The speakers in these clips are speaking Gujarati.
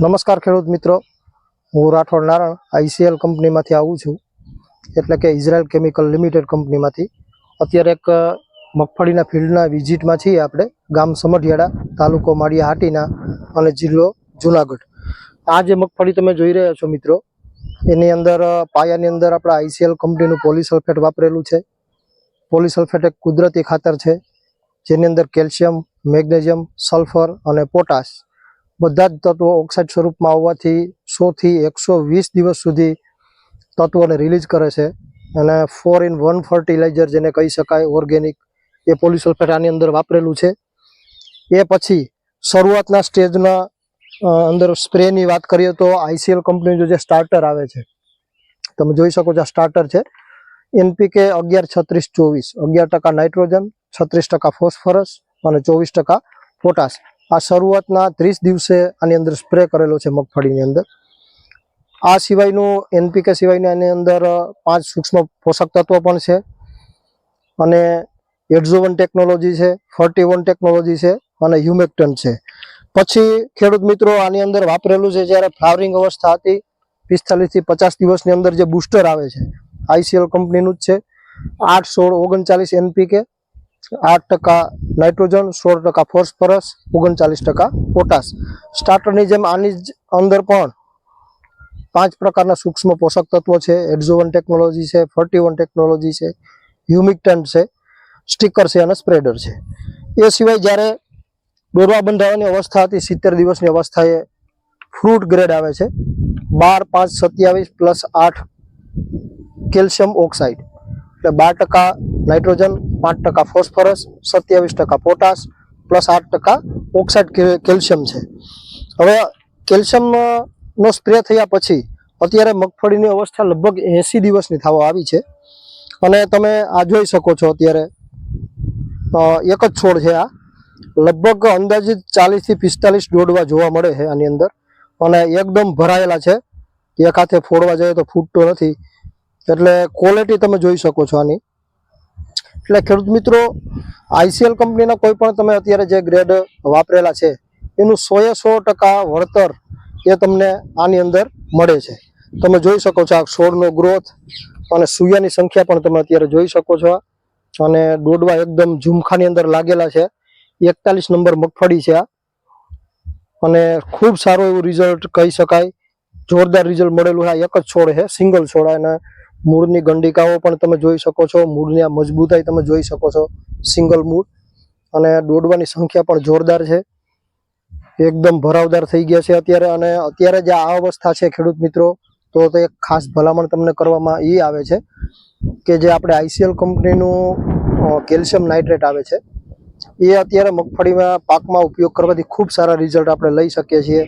નમસ્કાર ખેડૂત મિત્રો. હું રાઠોડ નારાયણ આઈસીએલ કંપનીમાંથી આવું છું. એટલે કે ઇઝરાયલ કેમિકલ લિમિટેડ કંપનીમાંથી. અત્યારે એક મગફળીના ફિલ્ડના વિઝિટમાં છીએ આપણે. ગામ સમઢિયાળા તાલુકો માળિયા હાટીના અને જિલ્લો જુનાગઢ. આ જે મગફળી તમે જોઈ રહ્યા છો મિત્રો, એની અંદર પાયાની અંદર આપણે આઈસીએલ કંપનીનું પોલિસલ્ફેટ વાપરેલું છે. પોલિસલ્ફેટ એક કુદરતી ખાતર છે, જેની અંદર કેલ્શિયમ, મેગ્નેશિયમ, સલ્ફર અને પોટાશ બધા જ તત્વો ઓક્સાઇડ સ્વરૂપમાં આવવાથી સોથી એકસો વીસ દિવસ સુધી તત્વોને રિલીઝ કરે છે. અને ફોર ઇન વન ફર્ટિલાઇઝર જેને કહી શકાય ઓર્ગેનિક એ પોલિસલ્ફેટ આની અંદર વાપરેલું છે. એ પછી શરૂઆતના સ્ટેજના અંદર સ્પ્રેની વાત કરીએ તો આઈસીએલ કંપનીનું જે સ્ટાર્ટર આવે છે. તમે જોઈ શકો છો આ સ્ટાર્ટર છે. એનપીકે અગિયાર, છત્રીસ, ચોવીસ. અગિયાર ટકા નાઇટ્રોજન, છત્રીસ ટકા ફોસ્ફરસ અને ચોવીસ ટકા પોટાશ. આ શરૂઆતના ત્રીસ દિવસે આની અંદર સ્પ્રે કરેલો છે મગફળીની અંદર. આ સિવાયનું એનપીકે સિવાયની આની અંદર પાંચ સૂક્ષ્મ પોષક તત્વો પણ છે. અને એડઝોવન ટેકનોલોજી છે ફર્ટી વન ટેકનોલોજી છે, અને હ્યુમેક્ટન છે. પછી, ખેડૂત મિત્રો, આની અંદર વાપરેલું છે જ્યારે ફ્લાવરિંગ અવસ્થા હતી, પિસ્તાલીસથી પચાસ દિવસની અંદર જે બુસ્ટર આવે છે આઈસીએલ કંપનીનું જ છે. આઠ સોળ ઓગણચાલીસ એનપીકે આઠ ટકા નાઇટ્રોજન, સોળ ટકા ફોસ્ફરસ, ઓગણચાલીસ ટકા પોટાશ. સ્ટાર્ટરની જેમ આની અંદર પણ પાંચ પ્રકારના સૂક્ષ્મ પોષક તત્વો છે. એડઝોવન ટેકનોલોજી છે ફર્ટી વન ટેકનોલોજી છે હ્યુમિકટન છે, સ્ટીકર છે અને સ્પ્રેડર છે. એ સિવાય જ્યારે દોરવા બંધાવાની અવસ્થા હતી, સિત્તેર દિવસની અવસ્થાએ ફ્રૂટ ગ્રેડ આવે છે. બાર પાંચ સત્યાવીસ પ્લસ આઠ કેલ્શિયમ ઓક્સાઇડ. એટલે બાર ટકા નાઇટ્રોજન, પાંચ ટકા ફોસ્ફરસ, સત્યાવીસ ટકા પોટાશ, પ્લસ આઠ ટકા ઓક્સાઇડ કેલ્શિયમ છે. હવે કેલ્શિયમનો સ્પ્રે થયા પછી અત્યારે મગફળીની અવસ્થા લગભગ એંસી દિવસની થવા આવી છે. અને તમે આ જોઈ શકો છો અત્યારે એક જ છોડ છે આ. લગભગ અંદાજિત ચાલીસથી પિસ્તાલીસ દોડવા જોવા મળે છે આની અંદર. અને એકદમ ભરાયેલા છે. એક હાથે ફોડવા જાય તો ફૂટતો નથી. એટલે ક્વોલિટી તમે જોઈ શકો છો આની. એટલે ખેડૂત મિત્રો આઈસીએલ કંપનીના કોઈ પણ તમે અત્યારે જે ગ્રેડ વાપરેલા છે, એનું સોએ સો ટકા વળતર એ તમને આની અંદર મળે છે. તમે જોઈ શકો છો આ છોડનો ગ્રોથ અને સૂયાની સંખ્યા પણ તમે અત્યારે જોઈ શકો છો. અને દોડવા એકદમ ઝુમખાની અંદર લાગેલા છે. એકતાલીસ નંબર મગફળી છે આ. અને ખૂબ સારું એવું રિઝલ્ટ કહી શકાય. જોરદાર રિઝલ્ટ મળેલું છે. આ એક જ છોડ છે સિંગલ છોડ. અને મૂળની ગંડિકાઓ પણ તમે જોઈ શકો છો. મૂળની આ મજબૂતાઈ તમે જોઈ શકો છો. સિંગલ મૂળ. અને દોડવાની સંખ્યા પણ જોરદાર છે. એકદમ ભરાવદાર થઈ ગયા છે અત્યારે. અને અત્યારે જે આ અવસ્થા છે ખેડૂત મિત્રો, તો તે ખાસ ભલામણ તમને કરવામાં એ આવે છે કે જે આપણે આઈસીએલ કંપનીનું કેલ્શિયમ નાઇટ્રેટ આવે છે. એ અત્યારે મગફળીમાં પાકમાં ઉપયોગ કરવાથી ખૂબ સારા રિઝલ્ટ આપણે લઈ શકીએ છીએ.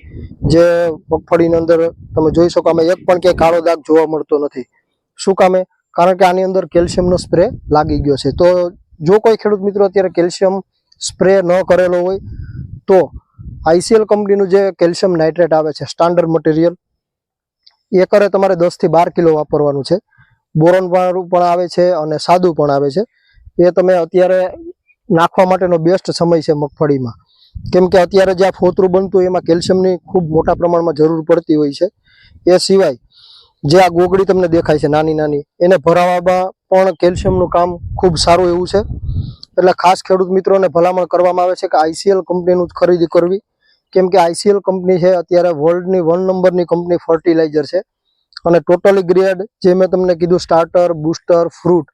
જે મગફળીની અંદર તમે જોઈ શકો અમે એક પણ ક્યાંય કાળો દાગ જોવા મળતો નથી. શું કામે? કારણ કે આની અંદર કેલ્શિયમનો સ્પ્રે લાગી ગયો છે. તો જો કોઈ ખેડૂત મિત્રો અત્યારે કેલ્શિયમ સ્પ્રે ન કરેલો હોય, તો આઈસીએલ કંપનીનું જે કેલ્શિયમ નાઇટ્રેટ આવે છે, સ્ટાન્ડર્ડ મટીરિયલ એકરે તમારે દસથી બાર કિલો વાપરવાનું છે. બોરોન પણ આવે છે અને સાદું પણ આવે છે. એ તમે અત્યારે નાખવા માટેનો બેસ્ટ સમય છે મગફળીમાં. કેમ કે અત્યારે જે આ ફોતરું બનતું એમાં કેલ્શિયમની ખૂબ મોટા પ્રમાણમાં જરૂર પડતી હોય છે. એ સિવાય જે આ ગોગડી તમને દેખાય છે, નાની નાની, એને ભરાવામાં પણ કેલ્શિયમનું કામ ખૂબ સારું એવું છે. એટલે ખાસ ખેડૂત મિત્રોને ભલામણ કરવામાં આવે છે કે આઈસીએલ કંપનીનું જ ખરીદી કરવી. કેમ કે આઈસીએલ કંપની છે, અત્યારે વર્લ્ડની વન નંબરની કંપની ફર્ટિલાઇઝર છે. અને ટોટલી ગ્રેડ જે મેં તમને કીધું સ્ટાર્ટર બૂસ્ટર ફ્રૂટ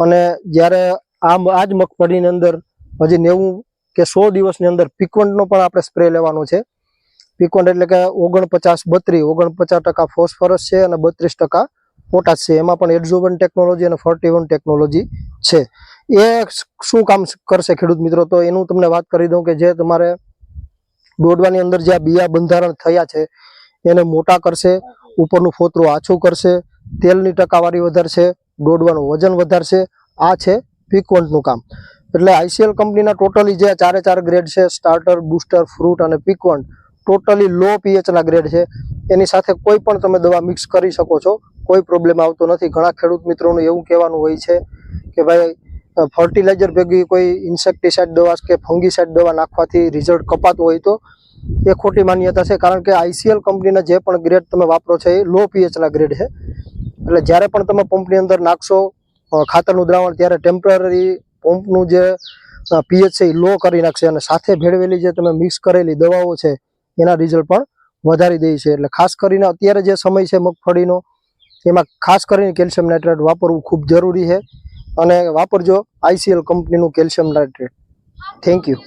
અને જ્યારે આ આ જ મગફળીની અંદર હજી નેવું કે સો દિવસની અંદર પિકવન્ટનો પણ આપણે સ્પ્રે લેવાનો છે. પિકવન્ટ એટલે કે ઓગણપચાસ બત્રીસ, ઓગણપચાસ ટકા ફોસ્ફરસ છે અને બત્રીસ ટકા પોટાશ છે. એમાં પણ એડઝોવન ટેકનોલોજી અને ફોર્ટી ટેકનોલોજી છે. એ શું કામ કરશે ખેડૂત મિત્રો? તો એનું તમને વાત કરી દઉં કે જે તમારે દોડવાની અંદર જે બિયા બંધારણ થયા છે, એને મોટા કરશે, ઉપરનું ફોતરું આછું કરશે, તેલની ટકાવારી વધારશે, દોડવાનું વજન વધારશે. આ છે પીકવન્ટનું કામ. એટલે આઈસીએલ કંપનીના ટોટલી જે ચારે ચાર ગ્રેડ છે, સ્ટાર્ટર, બૂસ્ટર, ફ્રૂટ અને પીકવન્ટ ટોટલી લો પીએચના ગ્રેડ છે. એની સાથે કોઈ પણ તમે દવા મિક્સ કરી શકો છો. કોઈ પ્રોબ્લેમ આવતો નથી. ઘણા ખેડૂત મિત્રોનું એવું કહેવાનું હોય છે કે ભાઈ ફર્ટિલાઇઝર ભેગી કોઈ ઇન્સેક્ટિસાઇડ દવા કે ફંગીસાઇડ દવા નાખવાથી રિઝલ્ટ કપાતું હોય તો એ ખોટી માન્યતા છે. કારણ કે આઈસીએલ કંપનીના જે પણ ગ્રેડ તમે વાપરો છો એ લો પીએચના ગ્રેડ છે. એટલે જ્યારે પણ તમે પંપની અંદર નાખશો ખાતરનું દ્રાવણ, ત્યારે ટેમ્પરરી પંપનું જે પીએચ છે એ લો કરી નાખશે અને સાથે ભેળવેલી જે તમે મિક્સ કરેલી દવાઓ છે એના રિઝલ્ટ પણ વધારી દે છે. એટલે ખાસ કરીને અત્યારે જે સમય છે મગફળીનો, એમાં ખાસ કરીને કેલ્શિયમ નાઇટ્રેટ વાપરવું ખૂબ જરૂરી છે. અને વાપરજો આઈસીએલ કંપનીનું કેલ્શિયમ નાઇટ્રેટ થેન્ક યુ